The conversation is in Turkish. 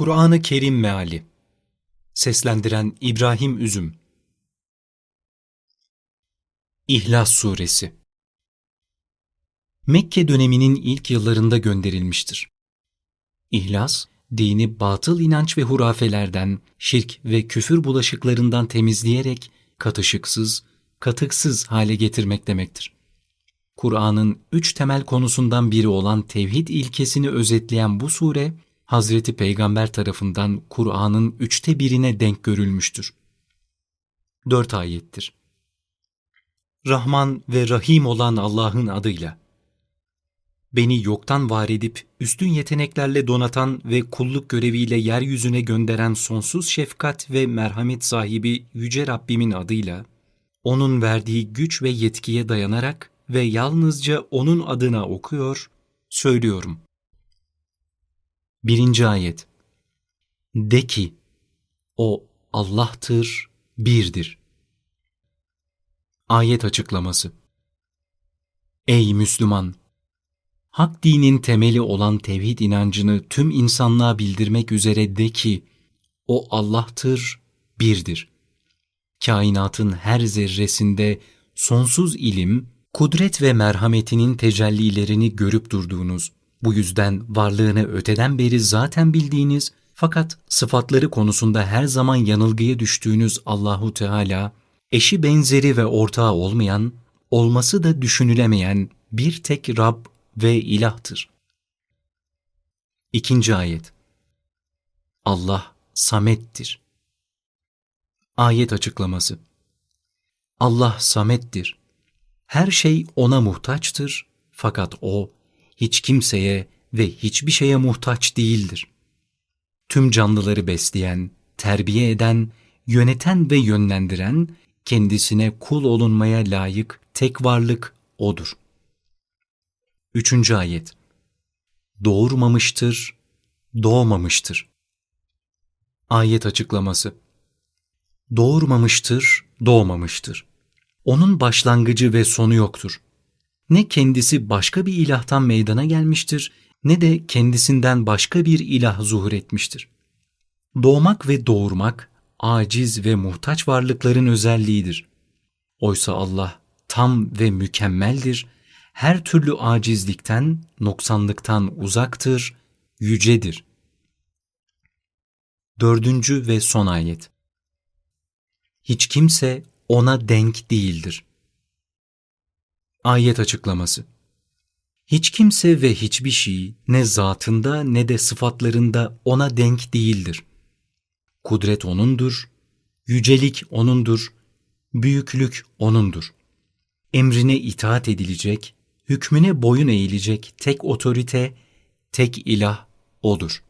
Kur'an-ı Kerim Meali Seslendiren İbrahim Üzüm İhlas Suresi Mekke döneminin ilk yıllarında gönderilmiştir. İhlas, dini batıl inanç ve hurafelerden, şirk ve küfür bulaşıklarından temizleyerek katışıksız, katıksız hale getirmek demektir. Kur'an'ın üç temel konusundan biri olan tevhid ilkesini özetleyen bu sure, Hazreti Peygamber tarafından Kur'an'ın üçte birine denk görülmüştür. Dört ayettir. Rahman ve Rahim olan Allah'ın adıyla. Beni yoktan var edip üstün yeteneklerle donatan ve kulluk göreviyle yeryüzüne gönderen sonsuz şefkat ve merhamet sahibi Yüce Rabbimin adıyla, O'nun verdiği güç ve yetkiye dayanarak ve yalnızca O'nun adına okuyor, söylüyorum. Birinci ayet De ki, O Allah'tır, birdir. Ayet açıklaması Ey Müslüman! Hak dinin temeli olan tevhid inancını tüm insanlığa bildirmek üzere de ki, O Allah'tır, birdir. Kainatın her zerresinde sonsuz ilim, kudret ve merhametinin tecellilerini görüp durduğunuz, bu yüzden varlığını öteden beri zaten bildiğiniz fakat sıfatları konusunda her zaman yanılgıya düştüğünüz Allahu Teala, eşi benzeri ve ortağı olmayan, olması da düşünülemeyen bir tek Rab ve ilahtır. İkinci ayet Allah Samet'tir. Ayet açıklaması Allah Samet'tir. Her şey O'na muhtaçtır fakat O hiç kimseye ve hiçbir şeye muhtaç değildir. Tüm canlıları besleyen, terbiye eden, yöneten ve yönlendiren, kendisine kul olunmaya layık tek varlık O'dur. Üçüncü ayet Doğurmamıştır, doğmamıştır. Ayet açıklaması Doğurmamıştır, doğmamıştır. Onun başlangıcı ve sonu yoktur. Ne kendisi başka bir ilahtan meydana gelmiştir, ne de kendisinden başka bir ilah zuhur etmiştir. Doğmak ve doğurmak, aciz ve muhtaç varlıkların özelliğidir. Oysa Allah tam ve mükemmeldir, her türlü acizlikten, noksanlıktan uzaktır, yücedir. Dördüncü ve son ayet Hiç kimse ona denk değildir. Ayet açıklaması Hiç kimse ve hiçbir şey ne zatında ne de sıfatlarında ona denk değildir. Kudret O'nundur, yücelik O'nundur, büyüklük O'nundur. Emrine itaat edilecek, hükmüne boyun eğilecek tek otorite, tek ilah O'dur.